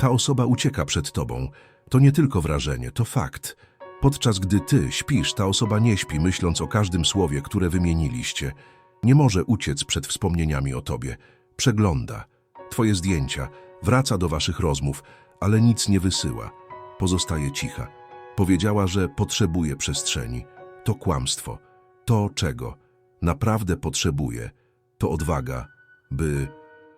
Ta osoba ucieka przed tobą. To nie tylko wrażenie, to fakt. Podczas gdy ty śpisz, ta osoba nie śpi, myśląc o każdym słowie, które wymieniliście. Nie może uciec przed wspomnieniami o tobie. Przegląda. Twoje zdjęcia, wraca do waszych rozmów, ale nic nie wysyła. Pozostaje cicha. Powiedziała, że potrzebuje przestrzeni. To kłamstwo. To, czego naprawdę potrzebuje, to odwaga, by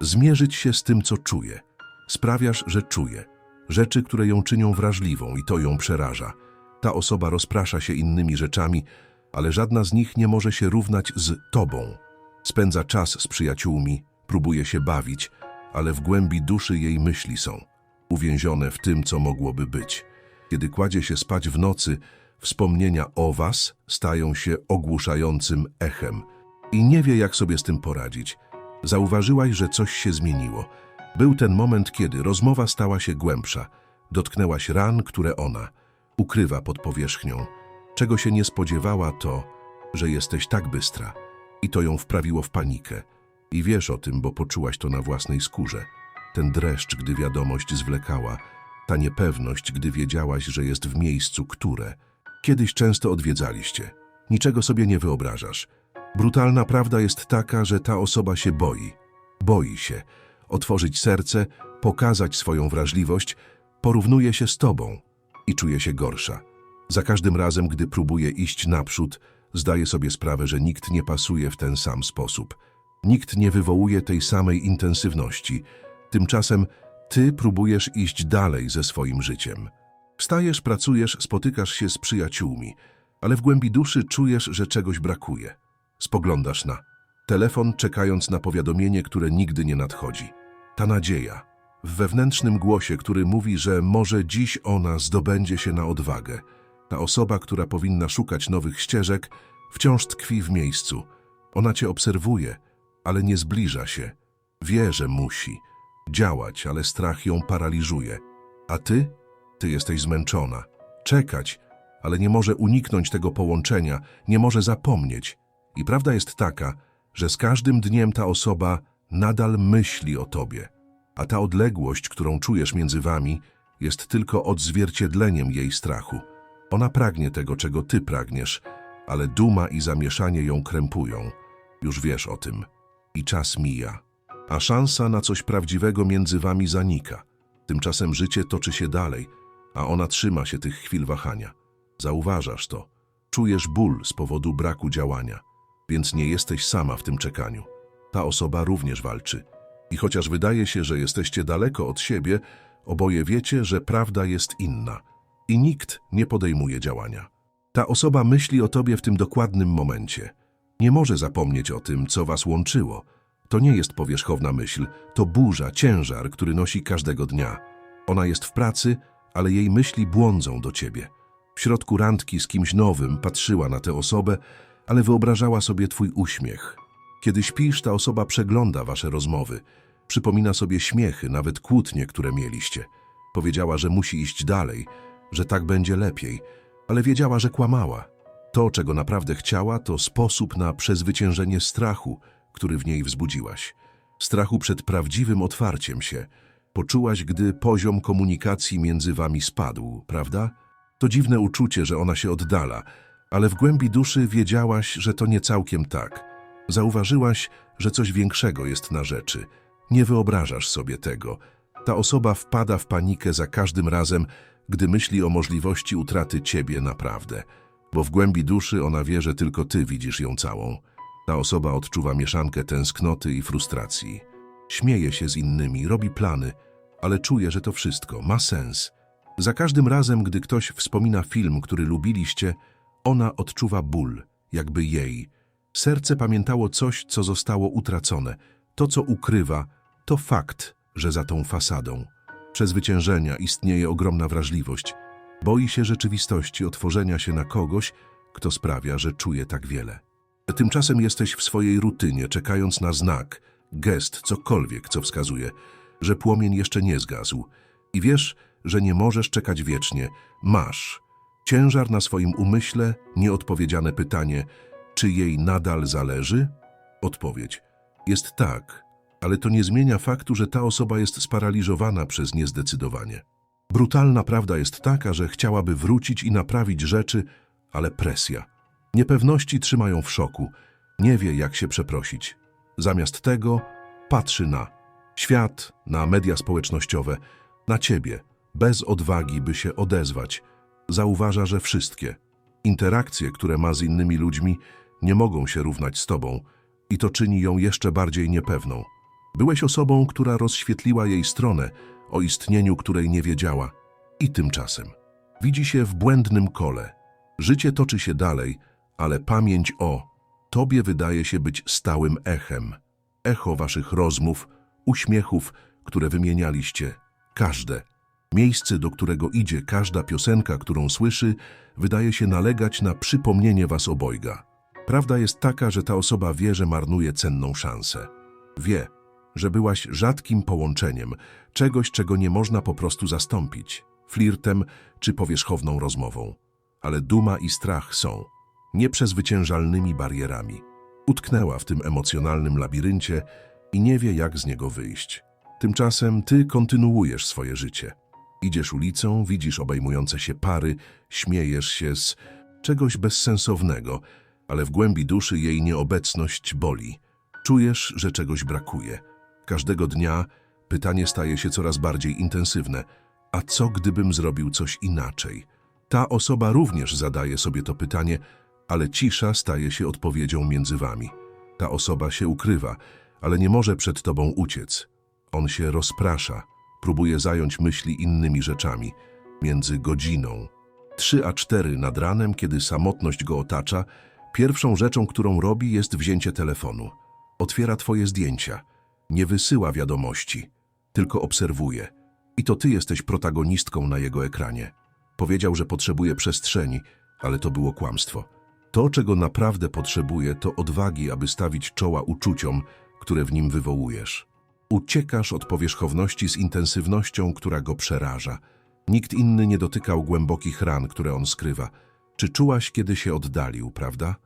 zmierzyć się z tym, co czuje. Sprawiasz, że czuje. Rzeczy, które ją czynią wrażliwą i to ją przeraża. Ta osoba rozprasza się innymi rzeczami, ale żadna z nich nie może się równać z tobą. Spędza czas z przyjaciółmi, próbuje się bawić, ale w głębi duszy jej myśli są uwięzione w tym, co mogłoby być. Kiedy kładzie się spać w nocy, wspomnienia o was stają się ogłuszającym echem i nie wie, jak sobie z tym poradzić. Zauważyłaś, że coś się zmieniło. Był ten moment, kiedy rozmowa stała się głębsza. Dotknęłaś ran, które ona ukrywa pod powierzchnią. Czego się nie spodziewała, to, że jesteś tak bystra. I to ją wprawiło w panikę. I wiesz o tym, bo poczułaś to na własnej skórze. Ten dreszcz, gdy wiadomość zwlekała, ta niepewność, gdy wiedziałaś, że jest w miejscu, które kiedyś często odwiedzaliście. Niczego sobie nie wyobrażasz. Brutalna prawda jest taka, że ta osoba się boi. Boi się otworzyć serce, pokazać swoją wrażliwość, porównuje się z tobą i czuje się gorsza. Za każdym razem, gdy próbuje iść naprzód, zdaje sobie sprawę, że nikt nie pasuje w ten sam sposób. Nikt nie wywołuje tej samej intensywności. Tymczasem ty próbujesz iść dalej ze swoim życiem. Wstajesz, pracujesz, spotykasz się z przyjaciółmi, ale w głębi duszy czujesz, że czegoś brakuje. Spoglądasz na telefon, czekając na powiadomienie, które nigdy nie nadchodzi. Ta nadzieja, w wewnętrznym głosie, który mówi, że może dziś ona zdobędzie się na odwagę. Ta osoba, która powinna szukać nowych ścieżek, wciąż tkwi w miejscu. Ona cię obserwuje, ale nie zbliża się. Wie, że musi działać, ale strach ją paraliżuje. A ty? Ty jesteś zmęczona. Czekać, ale nie może uniknąć tego połączenia, nie może zapomnieć. I prawda jest taka, że z każdym dniem ta osoba nadal myśli o tobie, a ta odległość, którą czujesz między wami, jest tylko odzwierciedleniem jej strachu. Ona pragnie tego, czego ty pragniesz, ale duma i zamieszanie ją krępują. Już wiesz o tym. I czas mija. A szansa na coś prawdziwego między wami zanika. Tymczasem życie toczy się dalej, a ona trzyma się tych chwil wahania. Zauważasz to. Czujesz ból z powodu braku działania, więc nie jesteś sama w tym czekaniu. Ta osoba również walczy. I chociaż wydaje się, że jesteście daleko od siebie, oboje wiecie, że prawda jest inna. I nikt nie podejmuje działania. Ta osoba myśli o tobie w tym dokładnym momencie. Nie może zapomnieć o tym, co was łączyło. To nie jest powierzchowna myśl, to burza, ciężar, który nosi każdego dnia. Ona jest w pracy, ale jej myśli błądzą do ciebie. W środku randki z kimś nowym patrzyła na tę osobę, ale wyobrażała sobie twój uśmiech. Kiedy śpisz, ta osoba przegląda wasze rozmowy. Przypomina sobie śmiechy, nawet kłótnie, które mieliście. Powiedziała, że musi iść dalej, że tak będzie lepiej, ale wiedziała, że kłamała. To, czego naprawdę chciała, to sposób na przezwyciężenie strachu, który w niej wzbudziłaś. Strachu przed prawdziwym otwarciem się. Poczułaś, gdy poziom komunikacji między wami spadł, prawda? To dziwne uczucie, że ona się oddala, ale w głębi duszy wiedziałaś, że to nie całkiem tak. Zauważyłaś, że coś większego jest na rzeczy. Nie wyobrażasz sobie tego. Ta osoba wpada w panikę za każdym razem, gdy myśli o możliwości utraty ciebie naprawdę. Bo w głębi duszy ona wie, że tylko ty widzisz ją całą. Ta osoba odczuwa mieszankę tęsknoty i frustracji. Śmieje się z innymi, robi plany, ale czuje, że to wszystko ma sens. Za każdym razem, gdy ktoś wspomina film, który lubiliście, ona odczuwa ból, jakby jej. Serce pamiętało coś, co zostało utracone. To, co ukrywa, to fakt, że za tą fasadą przezwyciężenia istnieje ogromna wrażliwość. Boi się rzeczywistości, otworzenia się na kogoś, kto sprawia, że czuje tak wiele. Tymczasem jesteś w swojej rutynie, czekając na znak, gest, cokolwiek, co wskazuje, że płomień jeszcze nie zgasł. I wiesz, że nie możesz czekać wiecznie. Masz. Ciężar na swoim umyśle, nieodpowiedziane pytanie, czy jej nadal zależy? Odpowiedź. Jest tak, Ale to nie zmienia faktu, że ta osoba jest sparaliżowana przez niezdecydowanie. Brutalna prawda jest taka, że chciałaby wrócić i naprawić rzeczy, ale presja. Niepewności trzymają w szoku, nie wie jak się przeprosić. Zamiast tego patrzy na świat, na media społecznościowe, na ciebie, bez odwagi, by się odezwać. Zauważa, że wszystkie interakcje, które ma z innymi ludźmi, nie mogą się równać z tobą i to czyni ją jeszcze bardziej niepewną. Byłeś osobą, która rozświetliła jej stronę, o istnieniu której nie wiedziała. I tymczasem widzi się w błędnym kole. Życie toczy się dalej, ale pamięć o tobie wydaje się być stałym echem. Echo waszych rozmów, uśmiechów, które wymienialiście. Każde. Miejsce, do którego idzie każda piosenka, którą słyszy, wydaje się nalegać na przypomnienie was obojga. Prawda jest taka, że ta osoba wie, że marnuje cenną szansę. Wie, że byłaś rzadkim połączeniem, czegoś, czego nie można po prostu zastąpić, flirtem czy powierzchowną rozmową. Ale duma i strach są nieprzezwyciężalnymi barierami. Utknęła w tym emocjonalnym labiryncie i nie wie, jak z niego wyjść. Tymczasem ty kontynuujesz swoje życie. Idziesz ulicą, widzisz obejmujące się pary, śmiejesz się z czegoś bezsensownego, ale w głębi duszy jej nieobecność boli. Czujesz, że czegoś brakuje. Każdego dnia pytanie staje się coraz bardziej intensywne. A co gdybym zrobił coś inaczej? Ta osoba również zadaje sobie to pytanie, ale cisza staje się odpowiedzią między wami. Ta osoba się ukrywa, ale nie może przed tobą uciec. On się rozprasza, próbuje zająć myśli innymi rzeczami. Między godziną, trzy a cztery nad ranem, kiedy samotność go otacza, pierwszą rzeczą, którą robi, jest wzięcie telefonu. Otwiera twoje zdjęcia. Nie wysyła wiadomości, tylko obserwuje. I to ty jesteś protagonistką na jego ekranie. Powiedział, że potrzebuje przestrzeni, ale to było kłamstwo. To, czego naprawdę potrzebuje, to odwagi, aby stawić czoła uczuciom, które w nim wywołujesz. Uciekasz od powierzchowności z intensywnością, która go przeraża. Nikt inny nie dotykał głębokich ran, które on skrywa. Czy czułaś, kiedy się oddalił, prawda?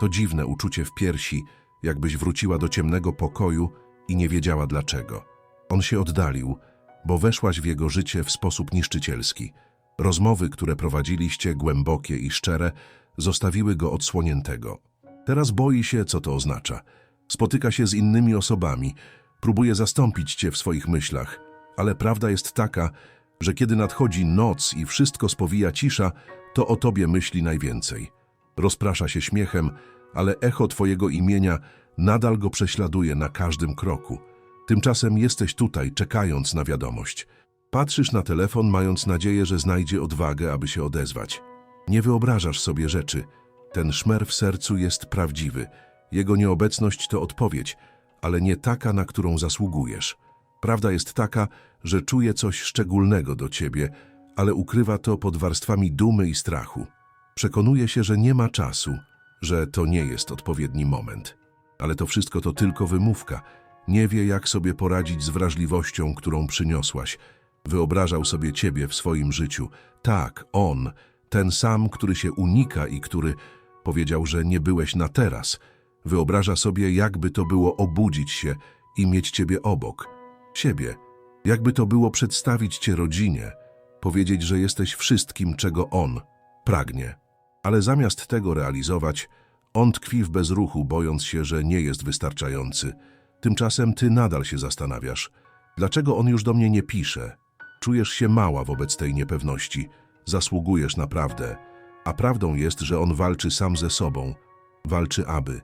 To dziwne uczucie w piersi, jakbyś wróciła do ciemnego pokoju i nie wiedziała dlaczego. On się oddalił, bo weszłaś w jego życie w sposób niszczycielski. Rozmowy, które prowadziliście, głębokie i szczere, zostawiły go odsłoniętego. Teraz boi się, co to oznacza. Spotyka się z innymi osobami, próbuje zastąpić cię w swoich myślach, ale prawda jest taka, że kiedy nadchodzi noc i wszystko spowija cisza, to o tobie myśli najwięcej. Rozprasza się śmiechem, ale echo twojego imienia nadal go prześladuje na każdym kroku. Tymczasem jesteś tutaj, czekając na wiadomość. Patrzysz na telefon, mając nadzieję, że znajdzie odwagę, aby się odezwać. Nie wyobrażasz sobie rzeczy. Ten szmer w sercu jest prawdziwy. Jego nieobecność to odpowiedź, ale nie taka, na którą zasługujesz. Prawda jest taka, że czuje coś szczególnego do ciebie, ale ukrywa to pod warstwami dumy i strachu. Przekonuje się, że nie ma czasu, że to nie jest odpowiedni moment. Ale to wszystko to tylko wymówka. Nie wie, jak sobie poradzić z wrażliwością, którą przyniosłaś. Wyobrażał sobie ciebie w swoim życiu. Tak, on, ten sam, który się unika i który powiedział, że nie byłeś na teraz. Wyobraża sobie, jakby to było obudzić się i mieć ciebie obok. Siebie. Jakby to było przedstawić cię rodzinie. Powiedzieć, że jesteś wszystkim, czego on pragnie. Ale zamiast tego realizować, on tkwi w bezruchu, bojąc się, że nie jest wystarczający. Tymczasem ty nadal się zastanawiasz. Dlaczego on już do mnie nie pisze? Czujesz się mała wobec tej niepewności. Zasługujesz na prawdę. A prawdą jest, że on walczy sam ze sobą. Walczy, aby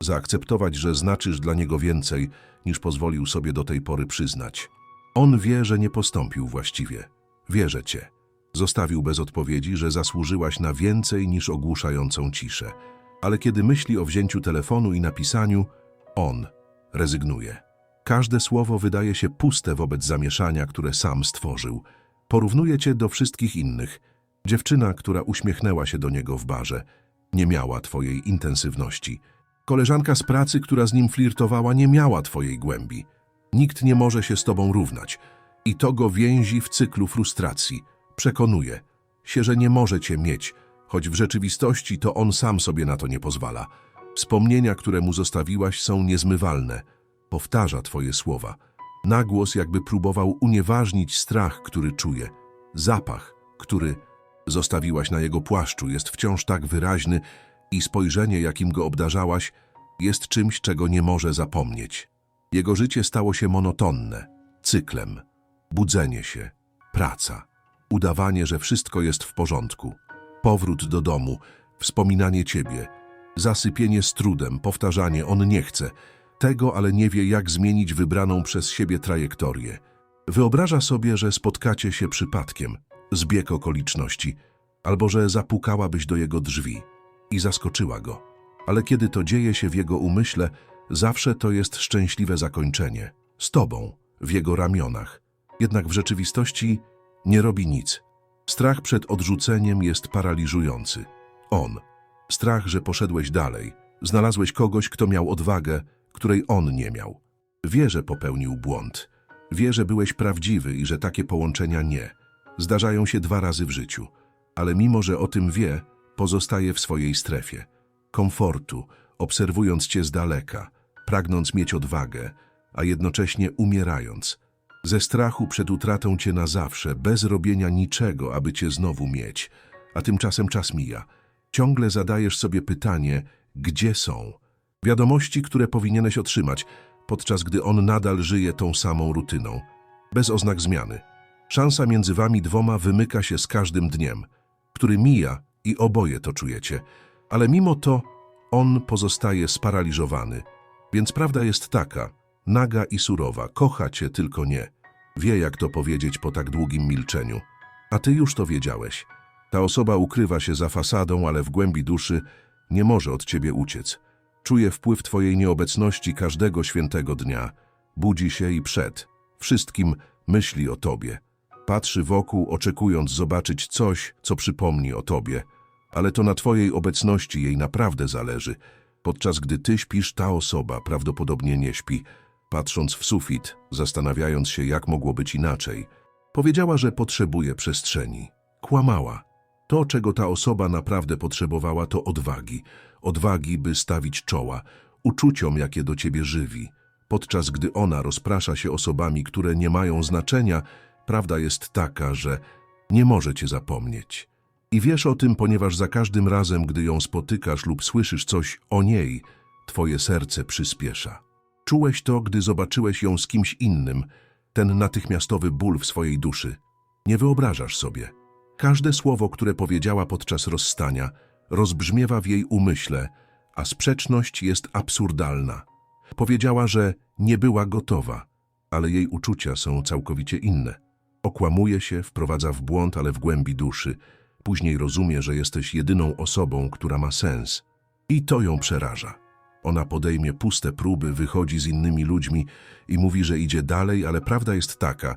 zaakceptować, że znaczysz dla niego więcej, niż pozwolił sobie do tej pory przyznać. On wie, że nie postąpił właściwie. Wierzę cię. Zostawił bez odpowiedzi, że zasłużyłaś na więcej niż ogłuszającą ciszę. Ale kiedy myśli o wzięciu telefonu i napisaniu, on rezygnuje. Każde słowo wydaje się puste wobec zamieszania, które sam stworzył. Porównuje cię do wszystkich innych. Dziewczyna, która uśmiechnęła się do niego w barze, nie miała twojej intensywności. Koleżanka z pracy, która z nim flirtowała, nie miała twojej głębi. Nikt nie może się z tobą równać. I to go więzi w cyklu frustracji. Przekonuje się, że nie może cię mieć, choć w rzeczywistości to on sam sobie na to nie pozwala. Wspomnienia, które mu zostawiłaś, są niezmywalne. Powtarza twoje słowa. Na głos jakby próbował unieważnić strach, który czuje. Zapach, który zostawiłaś na jego płaszczu, jest wciąż tak wyraźny i spojrzenie, jakim go obdarzałaś, jest czymś, czego nie może zapomnieć. Jego życie stało się monotonne, cyklem. Budzenie się, praca, udawanie, że wszystko jest w porządku, powrót do domu, wspominanie ciebie, zasypienie z trudem, powtarzanie on nie chce, tego ale nie wie jak zmienić wybraną przez siebie trajektorię. Wyobraża sobie, że spotkacie się przypadkiem, zbieg okoliczności, albo że zapukałabyś do jego drzwi i zaskoczyła go. Ale kiedy to dzieje się w jego umyśle, zawsze to jest szczęśliwe zakończenie, z tobą, w jego ramionach. Jednak w rzeczywistości nie robi nic. Strach przed odrzuceniem jest paraliżujący. On. Strach, że poszedłeś dalej. Znalazłeś kogoś, kto miał odwagę, której on nie miał. Wie, że popełnił błąd. Wie, że byłeś prawdziwy i że takie połączenia nie. Zdarzają się dwa razy w życiu. Ale mimo, że o tym wie, pozostaje w swojej strefie. Komfortu, obserwując cię z daleka, pragnąc mieć odwagę, a jednocześnie umierając. Ze strachu przed utratą cię na zawsze, bez robienia niczego, aby cię znowu mieć. A tymczasem czas mija. Ciągle zadajesz sobie pytanie, gdzie są? Wiadomości, które powinieneś otrzymać, podczas gdy on nadal żyje tą samą rutyną. Bez oznak zmiany. Szansa między wami dwoma wymyka się z każdym dniem, który mija i oboje to czujecie. Ale mimo to on pozostaje sparaliżowany. Więc prawda jest taka, naga i surowa, kocha cię, tylko nie. Wie, jak to powiedzieć po tak długim milczeniu. A ty już to wiedziałeś. Ta osoba ukrywa się za fasadą, ale w głębi duszy nie może od ciebie uciec. Czuje wpływ twojej nieobecności każdego świętego dnia. Budzi się i przed wszystkim myśli o tobie. Patrzy wokół, oczekując zobaczyć coś, co przypomni o tobie. Ale to na twojej obecności jej naprawdę zależy. Podczas gdy ty śpisz, ta osoba prawdopodobnie nie śpi. Patrząc w sufit, zastanawiając się, jak mogło być inaczej, powiedziała, że potrzebuje przestrzeni. Kłamała. To, czego ta osoba naprawdę potrzebowała, to odwagi. Odwagi, by stawić czoła, uczuciom, jakie do ciebie żywi. Podczas gdy ona rozprasza się osobami, które nie mają znaczenia, prawda jest taka, że nie może cię zapomnieć. I wiesz o tym, ponieważ za każdym razem, gdy ją spotykasz lub słyszysz coś o niej, twoje serce przyspiesza. Czułeś to, gdy zobaczyłeś ją z kimś innym, ten natychmiastowy ból w swojej duszy. Nie wyobrażasz sobie. Każde słowo, które powiedziała podczas rozstania, rozbrzmiewa w jej umyśle, a sprzeczność jest absurdalna. Powiedziała, że nie była gotowa, ale jej uczucia są całkowicie inne. Okłamuje się, wprowadza w błąd, ale w głębi duszy. Później rozumie, że jesteś jedyną osobą, która ma sens. I to ją przeraża. Ona podejmie puste próby, wychodzi z innymi ludźmi i mówi, że idzie dalej, ale prawda jest taka,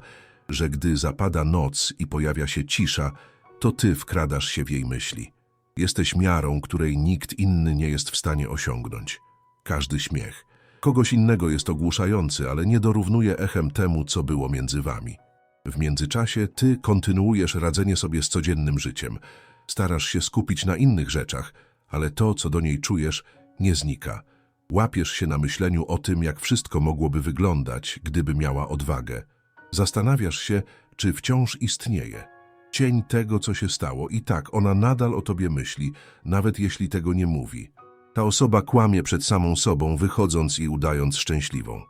że gdy zapada noc i pojawia się cisza, to ty wkradasz się w jej myśli. Jesteś miarą, której nikt inny nie jest w stanie osiągnąć. Każdy śmiech. Kogoś innego jest ogłuszający, ale nie dorównuje echem temu, co było między wami. W międzyczasie ty kontynuujesz radzenie sobie z codziennym życiem. Starasz się skupić na innych rzeczach, ale to, co do niej czujesz, nie znika. Łapiesz się na myśleniu o tym, jak wszystko mogłoby wyglądać, gdyby miała odwagę. Zastanawiasz się, czy wciąż istnieje. Cień tego, co się stało i tak, ona nadal o tobie myśli, nawet jeśli tego nie mówi. Ta osoba kłamie przed samą sobą, wychodząc i udając szczęśliwą.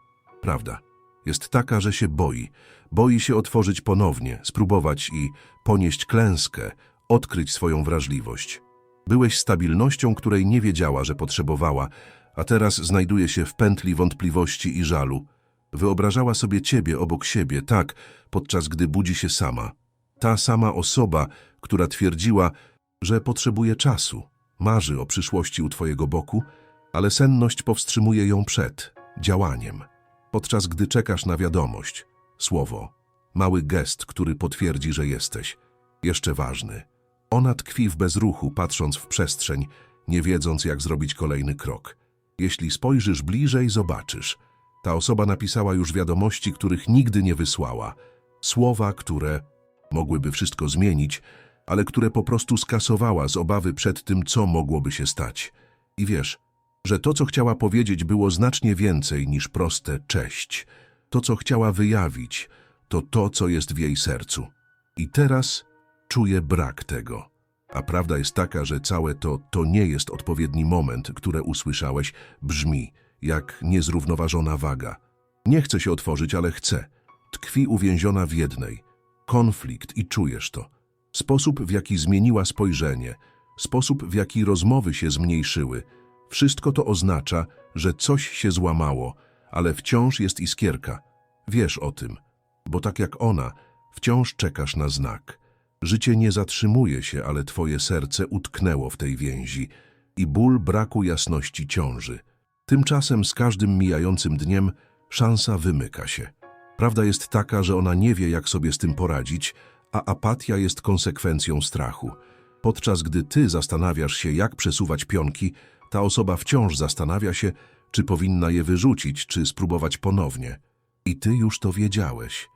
Prawda jest taka, że się boi. Boi się otworzyć ponownie, spróbować i ponieść klęskę, odkryć swoją wrażliwość. Byłeś stabilnością, której nie wiedziała, że potrzebowała, a teraz znajduje się w pętli wątpliwości i żalu. Wyobrażała sobie ciebie obok siebie, tak, podczas gdy budzi się sama. Ta sama osoba, która twierdziła, że potrzebuje czasu, marzy o przyszłości u twojego boku, ale senność powstrzymuje ją przed działaniem. Podczas gdy czekasz na wiadomość, słowo, mały gest, który potwierdzi, że jesteś. Jeszcze ważny. Ona tkwi w bezruchu, patrząc w przestrzeń, nie wiedząc, jak zrobić kolejny krok. Jeśli spojrzysz bliżej, zobaczysz. Ta osoba napisała już wiadomości, których nigdy nie wysłała. Słowa, które mogłyby wszystko zmienić, ale które po prostu skasowała z obawy przed tym, co mogłoby się stać. I wiesz, że to, co chciała powiedzieć, było znacznie więcej niż proste cześć. To, co chciała wyjawić, to to, co jest w jej sercu. I teraz czuje brak tego. A prawda jest taka, że całe to, to nie jest odpowiedni moment, które usłyszałeś, brzmi jak niezrównoważona waga. Nie chce się otworzyć, ale chce. Tkwi uwięziona w jednej. Konflikt i czujesz to. Sposób, w jaki zmieniła spojrzenie, sposób, w jaki rozmowy się zmniejszyły, wszystko to oznacza, że coś się złamało, ale wciąż jest iskierka. Wiesz o tym, bo tak jak ona, wciąż czekasz na znak. Życie nie zatrzymuje się, ale twoje serce utknęło w tej więzi i ból braku jasności ciąży. Tymczasem z każdym mijającym dniem szansa wymyka się. Prawda jest taka, że ona nie wie, jak sobie z tym poradzić, a apatia jest konsekwencją strachu. Podczas gdy ty zastanawiasz się, jak przesuwać pionki, ta osoba wciąż zastanawia się, czy powinna je wyrzucić, czy spróbować ponownie. I ty już to wiedziałeś.